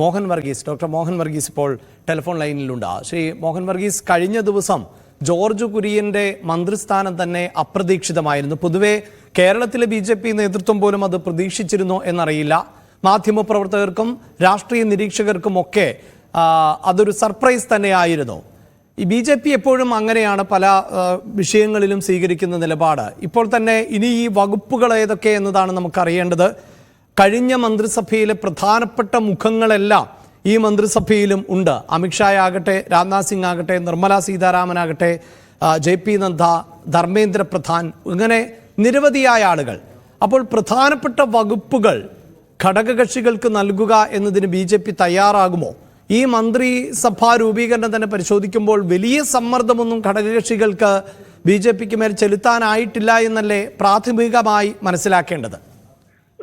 Mohan Varghese doctor Mohan Varghese ഇപ്പോൾ telephone ലൈനിലുണ്ട്. ശ്രീ മോഹൻ വർഗീസ് കഴിഞ്ഞ ദിവസം ജോർജ് കുര്യന്റെ മന്ത്രിസ്ഥാനം തന്നെ അപ്രതീക്ഷിതമായിരുന്നു. പൊതുവെ കേരളത്തിലെ ബി ജെ പി നേതൃത്വം പോലും അത് പ്രതീക്ഷിച്ചിരുന്നോ എന്നറിയില്ല. മാധ്യമപ്രവർത്തകർക്കും രാഷ്ട്രീയ നിരീക്ഷകർക്കും ഒക്കെ അതൊരു സർപ്രൈസ് തന്നെയായിരുന്നു. ഈ ബി ജെ പി എപ്പോഴും അങ്ങനെയാണ് പല വിഷയങ്ങളിലും സ്വീകരിക്കുന്ന നിലപാട്. ഇപ്പോൾ തന്നെ ഇനി ഈ വകുപ്പുകൾ ഏതൊക്കെ എന്നതാണ് നമുക്കറിയേണ്ടത്. കഴിഞ്ഞ മന്ത്രിസഭയിലെ പ്രധാനപ്പെട്ട മുഖങ്ങളെല്ലാം ഈ മന്ത്രിസഭയിലും ഉണ്ട്. അമിത്ഷാ ആകട്ടെ രാജ്നാഥ് സിംഗ് ആകട്ടെ നിർമ്മല സീതാരാമനാകട്ടെ ജെ പി നദ്ദ ധർമ്മേന്ദ്ര പ്രധാൻ ഇങ്ങനെ നിരവധിയായ ആളുകൾ. അപ്പോൾ പ്രധാനപ്പെട്ട വകുപ്പുകൾ ഘടകകക്ഷികൾക്ക് നൽകുക എന്നതിന് ബി ജെ പി തയ്യാറാകുമോ? ഈ മന്ത്രിസഭാ രൂപീകരണം തന്നെ പരിശോധിക്കുമ്പോൾ വലിയ സമ്മർദ്ദമൊന്നും ഘടകകക്ഷികൾക്ക് ബി ജെ പിക്ക് മേൽ ചെലുത്താനായിട്ടില്ല എന്നല്ലേ പ്രാഥമികമായി മനസ്സിലാക്കേണ്ടത്?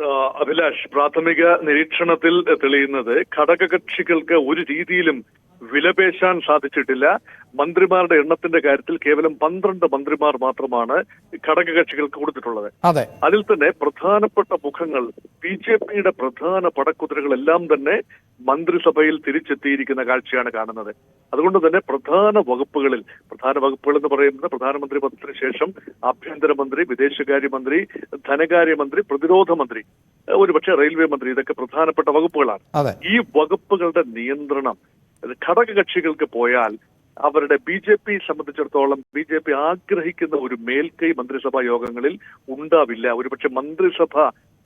അഭിലാഷ് പ്രാഥമിക നിരീക്ഷണത്തിൽ തെളിയുന്നത് ഘടകകക്ഷികൾക്ക് ഒരു രീതിയിലും വിലപേശാൻ സാധിച്ചിട്ടില്ല. മന്ത്രിമാരുടെ എണ്ണത്തിന്റെ കാര്യത്തിൽ കേവലം പന്ത്രണ്ട് മന്ത്രിമാർ മാത്രമാണ് ഘടകകക്ഷികൾക്ക് കൊടുത്തിട്ടുള്ളത്. അതെ. അതിൽ തന്നെ പ്രധാനപ്പെട്ട മുഖങ്ങൾ ബി ജെ പിയുടെ പ്രധാന പടക്കുതിരകളെല്ലാം തന്നെ മന്ത്രിസഭയിൽ തിരിച്ചെത്തിയിരിക്കുന്ന കാഴ്ചയാണ് കാണുന്നത്. അതുകൊണ്ട് തന്നെ പ്രധാന വകുപ്പുകളിൽ പ്രധാന വകുപ്പുകൾ എന്ന് പറയുന്നത് പ്രധാനമന്ത്രി പദത്തിന് ശേഷം ആഭ്യന്തരമന്ത്രി വിദേശകാര്യമന്ത്രി ധനകാര്യമന്ത്രി പ്രതിരോധ മന്ത്രി ഒരുപക്ഷെ റെയിൽവേ മന്ത്രി. ഇതൊക്കെ പ്രധാനപ്പെട്ട വകുപ്പുകളാണ്. ഈ വകുപ്പുകളുടെ നിയന്ത്രണം ഘടകകക്ഷികൾക്ക് പോയാൽ അവരുടെ ബി ജെ പി സംബന്ധിച്ചിടത്തോളം ബി ജെ പി ആഗ്രഹിക്കുന്ന ഒരു മേൽക്കൈ മന്ത്രിസഭാ യോഗങ്ങളിൽ ഉണ്ടാവില്ല. ഒരുപക്ഷെ മന്ത്രിസഭ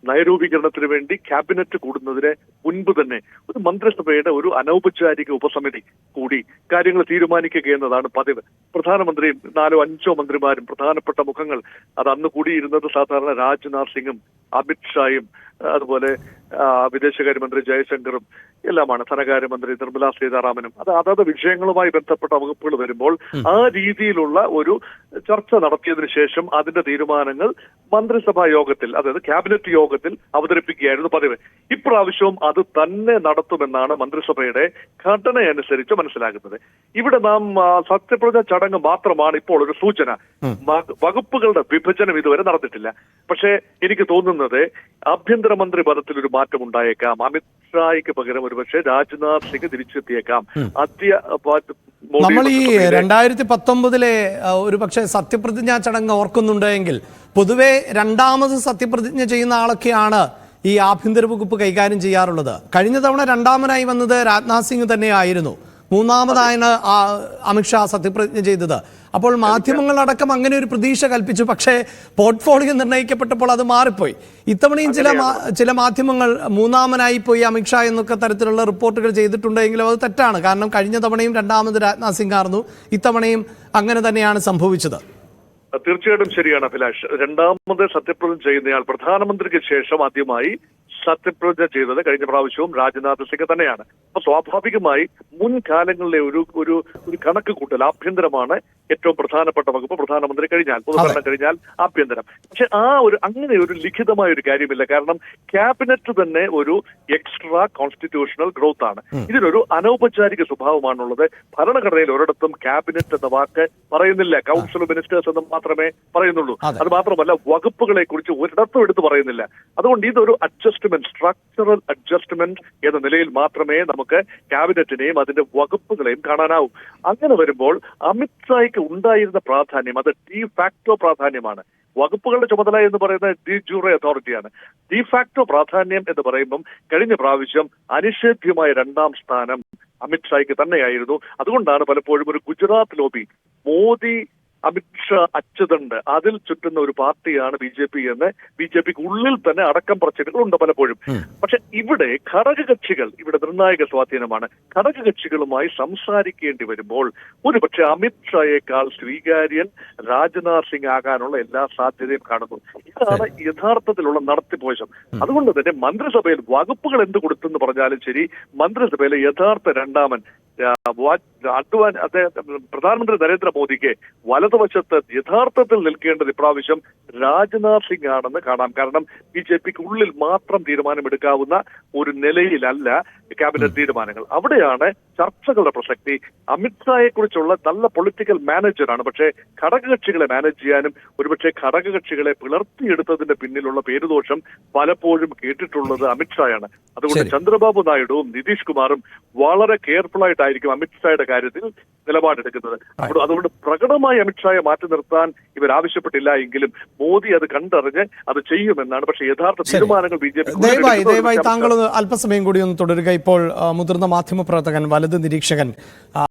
നയരൂപീകരണത്തിന് വേണ്ടി ക്യാബിനറ്റ് കൂടുന്നതിന് മുൻപ് തന്നെ ഒരു മന്ത്രിസഭയുടെ ഒരു അനൗപചാരിക ഉപസമിതി കൂടി കാര്യങ്ങൾ തീരുമാനിക്കുക എന്നതാണ് പതിവ്. പ്രധാനമന്ത്രിയും നാലോ അഞ്ചോ മന്ത്രിമാരും പ്രധാനപ്പെട്ട മുഖങ്ങൾ. അത് അന്ന് കൂടിയിരുന്നത് സാധാരണ രാജ്നാഥ് സിംഗും അമിത്ഷായും അതുപോലെ വിദേശകാര്യമന്ത്രി ജയശങ്കറും എല്ലാമാണ്. ധനകാര്യമന്ത്രി നിർമ്മലാ സീതാരാമനും. അത് അതത് വിഷയങ്ങളുമായി ബന്ധപ്പെട്ട വകുപ്പുകൾ വരുമ്പോൾ ആ രീതിയിലുള്ള ഒരു ചർച്ച നടത്തിയതിനു ശേഷം അതിന്റെ തീരുമാനങ്ങൾ മന്ത്രിസഭാ യോഗത്തിൽ അതായത് ക്യാബിനറ്റ് യോഗത്തിൽ അവതരിപ്പിക്കുകയായിരുന്നു പതിവ്. ഇപ്രാവശ്യവും അത് തന്നെ നടത്തുമെന്നാണ് മന്ത്രിസഭയുടെ ഘടനയനുസരിച്ച് മനസ്സിലാക്കുന്നത് ഇവിടെ നാം സത്യപ്രതിജ്ഞ ചടങ്ങ് മാത്രമാണ് ഇപ്പോൾ ഒരു സൂചന. വകുപ്പുകളുടെ വിഭജനം ഇതുവരെ നടന്നിട്ടില്ല. പക്ഷേ എനിക്ക് തോന്നുന്നത് ആഭ്യന്തരമന്ത്രി പദത്തിൽ ഒരു മാറ്റം ഉണ്ടായേക്കാം അമിത്ഷായ്ക്ക് പകരം ഒരുപക്ഷെ രാജ്നാഥ് സിംഗ് തിരിച്ചെത്തിയേക്കാം. ആദ്യ നമ്മൾ ഈ രണ്ടായിരത്തി പത്തൊമ്പതിലെ ഒരു പക്ഷേ സത്യപ്രതിജ്ഞാ ചടങ്ങ് ഓർക്കുന്നുണ്ടെങ്കിൽ പൊതുവെ രണ്ടാമത് സത്യപ്രതിജ്ഞ ചെയ്യുന്ന ആളൊക്കെയാണ് ഈ ആഭ്യന്തര വകുപ്പ് കൈകാര്യം ചെയ്യാറുള്ളത്. കഴിഞ്ഞ തവണ രണ്ടാമനായി വന്നത് രാജ്നാഥ് സിംഗ് തന്നെയായിരുന്നു. മൂന്നാമതായാണ് അമിത്ഷാ സത്യപ്രതിജ്ഞ ചെയ്തത്. അപ്പോൾ മാധ്യമങ്ങളടക്കം അങ്ങനെ ഒരു പ്രതീക്ഷ കൽപ്പിച്ചു. പക്ഷേ പോർട്ട്ഫോളിയോ നിർണയിക്കപ്പെട്ടപ്പോൾ അത് മാറിപ്പോയി. ഇത്തവണയും ചില ചില മാധ്യമങ്ങൾ മൂന്നാമനായി പോയി അമിത്ഷാ എന്നൊക്കെ തരത്തിലുള്ള റിപ്പോർട്ടുകൾ ചെയ്തിട്ടുണ്ടെങ്കിലും അത് തെറ്റാണ്. കാരണം കഴിഞ്ഞ തവണയും രണ്ടാമത് രാജ്നാഥ് സിംഗ് ആയിരുന്നു. ഇത്തവണയും അങ്ങനെ തന്നെയാണ് സംഭവിച്ചത്. തീർച്ചയായിട്ടും ശരിയാണ് അഭിലാഷ്. രണ്ടാമത് സത്യപ്രതിജ്ഞ ചെയ്യുന്നയാൾ പ്രധാനമന്ത്രിക്ക് ശേഷം ആദ്യമായി സത്യപ്രതിജ്ഞ ചെയ്തത് കഴിഞ്ഞ പ്രാവശ്യവും രാജ്നാഥ് സിംഗ് തന്നെയാണ്. അപ്പൊ സ്വാഭാവികമായി മുൻകാലങ്ങളിലെ ഒരു ഒരു ഒരു കണക്ക് കൂട്ടൽ ആഭ്യന്തരമാണ് ഏറ്റവും പ്രധാനപ്പെട്ട വകുപ്പ് പ്രധാനമന്ത്രി കഴിഞ്ഞാൽ പൊതുഭരണം കഴിഞ്ഞാൽ ആഭ്യന്തരം. പക്ഷെ ആ ഒരു അങ്ങനെ ഒരു ലിഖിതമായ ഒരു കാര്യമില്ല. കാരണം ക്യാബിനറ്റ് തന്നെ ഒരു എക്സ്ട്രാ കോൺസ്റ്റിറ്റ്യൂഷണൽ ഗ്രോത്ത് ആണ് ഇതിനൊരു അനൗപചാരിക സ്വഭാവമാണുള്ളത്. ഭരണഘടനയിൽ ഒരിടത്തും ക്യാബിനറ്റ് എന്ന വാക്ക് പറയുന്നില്ല. കൗൺസിൽ ഓഫ് മിനിസ്റ്റേഴ്സ് എന്ന് മാത്രമേ പറയുന്നുള്ളൂ. അത്. മാത്രമല്ല വകുപ്പുകളെ കുറിച്ച് ഒരിടത്തും എടുത്ത് പറയുന്നില്ല. അതുകൊണ്ട് ഇതൊരു അഡ്ജസ്റ്റ്മെന്റ് സ്ട്രക്ചറൽ അഡ്ജസ്റ്റ്മെന്റ് എന്ന നിലയിൽ മാത്രമേ നമുക്ക് ക്യാബിനറ്റിനെയും അതിന്റെ വകുപ്പുകളെയും കാണാനാവൂ. അങ്ങനെ വരുമ്പോൾ അമിത്ഷായ്ക്ക് ഉണ്ടായിരുന്ന പ്രാധാന്യം അത് ഡി ഫാക്ടോ പ്രാധാന്യമാണ്. വകുപ്പുകളുടെ ചുമതല എന്ന് പറയുന്നത് ഡി ജൂറി അതോറിറ്റിയാണ് ഡി ഫാക്ടോ പ്രാധാന്യം എന്ന് പറയുമ്പം കഴിഞ്ഞ പ്രാവശ്യം അനിഷേധ്യമായ രണ്ടാം സ്ഥാനം അമിത്ഷായ്ക്ക് തന്നെയായിരുന്നു. അതുകൊണ്ടാണ് പലപ്പോഴും ഒരു ഗുജറാത്ത് ലോബി മോദി അമിത്ഷാ അച്യുതണ്ട് അതിൽ ചുറ്റുന്ന ഒരു പാർട്ടിയാണ് ബി ജെ പി എന്ന് ബി ജെ പിക്ക് ഉള്ളിൽ തന്നെ അടക്കം പറച്ചിലുകളുണ്ട് പലപ്പോഴും. പക്ഷെ ഇവിടെ ഘടകകക്ഷികൾ ഇവിടെ നിർണായക സ്വാധീനമാണ്. ഘടകകക്ഷികളുമായി സംസാരിക്കേണ്ടി വരുമ്പോൾ ഒരു പക്ഷെ അമിത്ഷായേക്കാൾ സ്വീകാര്യൻ രാജ്നാഥ് സിംഗ് ആകാനുള്ള എല്ലാ സാധ്യതയും കാണുന്നു. ഇതാണ് യഥാർത്ഥത്തിലുള്ള നടത്തിപ്പോശം അതുകൊണ്ട് തന്നെ മന്ത്രിസഭയിൽ വകുപ്പുകൾ എന്ത് കൊടുത്തെന്ന് പറഞ്ഞാലും ശരി മന്ത്രിസഭയിലെ യഥാർത്ഥ രണ്ടാമൻ അഡ്വാൻ അദ്ദേഹം പ്രധാനമന്ത്രി നരേന്ദ്രമോദിക്ക് വലതുവശത്ത് യഥാർത്ഥത്തിൽ നിൽക്കേണ്ടത് ഇപ്രാവശ്യം രാജ്നാഥ് സിംഗ് ആണെന്ന് കാണാം. കാരണം ബി ജെ പിക്ക് ഉള്ളിൽ മാത്രം തീരുമാനമെടുക്കാവുന്ന ഒരു നിലയിലല്ല ക്യാബിനറ്റ് തീരുമാനങ്ങൾ. അവിടെയാണ് ചർച്ചകളുടെ പ്രസക്തി. അമിത്ഷായെ കുറിച്ചുള്ള നല്ല പൊളിറ്റിക്കൽ മാനേജറാണ് പക്ഷേ ഘടകകക്ഷികളെ മാനേജ് ചെയ്യാനും ഒരുപക്ഷെ ഘടകകക്ഷികളെ പിളർത്തിയെടുത്തതിന്റെ പിന്നിലുള്ള പേരുദോഷം പലപ്പോഴും കേട്ടിട്ടുള്ളത് അമിത്ഷായാണ് അതുകൊണ്ട്. ചന്ദ്രബാബു നായിഡുവും നിതീഷ് കുമാറും വളരെ കെയർഫുൾ ആയിട്ടായിരിക്കും അമിത്ഷായുടെ കാര്യത്തിൽ നിലപാടെടുക്കുന്നത്. അപ്പോൾ അതുകൊണ്ട് പ്രകടമായി അമിത്ഷായെ മാറ്റി നിർത്താൻ ഇവർ ആവശ്യപ്പെട്ടില്ല എങ്കിലും മോദി അത് കണ്ടറിഞ്ഞ് അത് ചെയ്യുമെന്നാണ്. പക്ഷേ യഥാർത്ഥ തീരുമാനങ്ങൾ ബി ജെ പി ദയവായി ദയവായി താങ്കൾ അല്പസമയം കൂടി ഒന്ന് തുടരുക. ഇപ്പോൾ മുതിർന്ന മാധ്യമപ്രവർത്തകൻ വലത് നിരീക്ഷകൻ